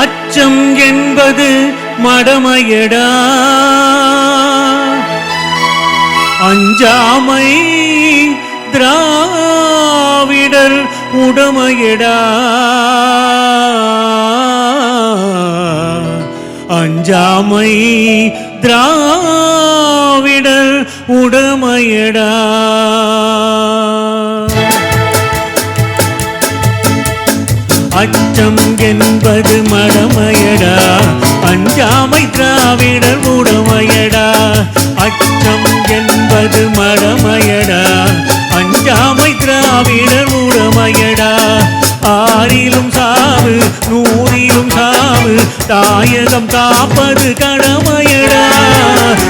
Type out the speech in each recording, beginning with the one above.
அச்சம் என்பது மடமையடா. அஞ்சாமை திராவிடர் உடமையடா. அஞ்சாமை திராவிடர் உடமையடா. அச்சம் என்பது மடமையடா. அஞ்சாமை திராவிடர் உடமையடா. அச்சம் என்பது மடமையடா. அஞ்சாமை திராவிடர் உடமையடா. ஆறிலும் சாவு நூறிலும் சாவு தாயகம் காப்பது கடமையடா.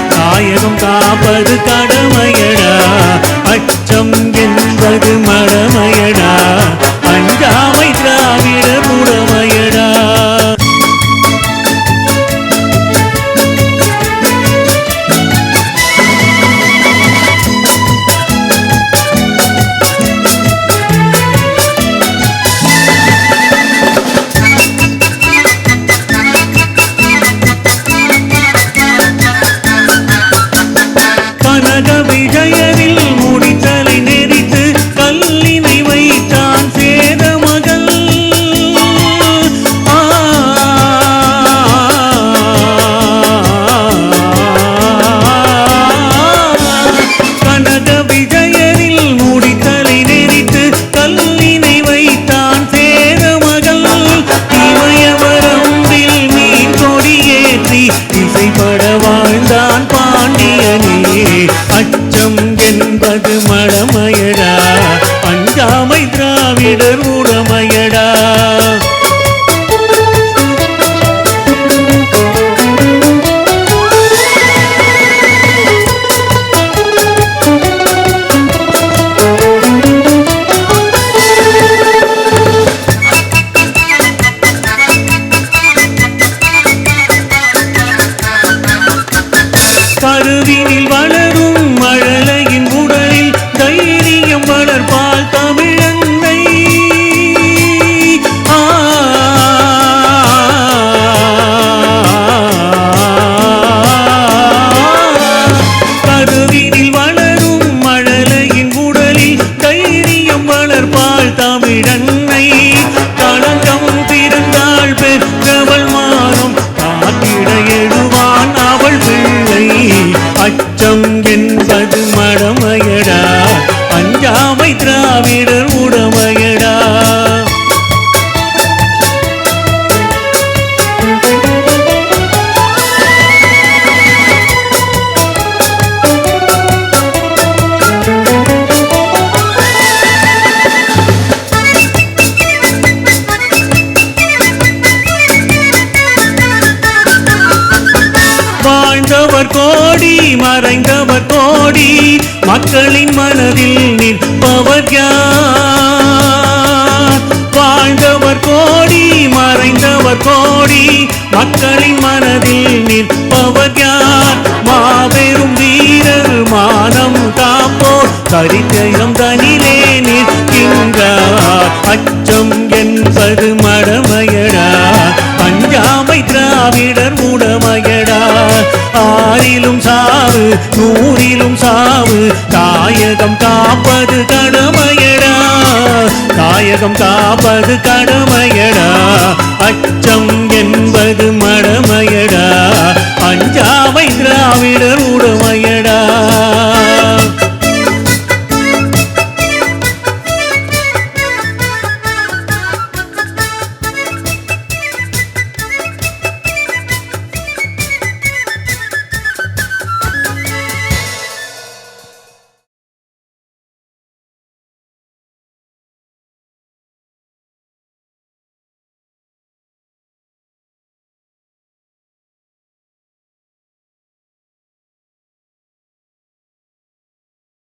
தாயகம் காப்பது கடமையடா. yarım வாழ்ந்தவர் கோடி மறைந்தவர் கோடி மக்களின் மனதில் நிற்பவர் யார்? வாழ்ந்தவர் கோடி மறைந்தவர் கோடி மக்களின் மனதில் நிற்பவர் யார்? மாபெரும் வீரர் மானம் காப்போர் சரித்திரம் தனிலே நிற்கின்றார். அச்சம் என்பது மடமையடா. அஞ்சாமை திராவிடர் உடமையடா ஆறிலும் சாவு நூறிலும் சாவு. தாயகம் காப்பது கடமையடா. தாயகம் காப்பது கடமையடா. அச்சம் என்பது மடமையடா. அஞ்சாவை திராவிடர் உடமையடா.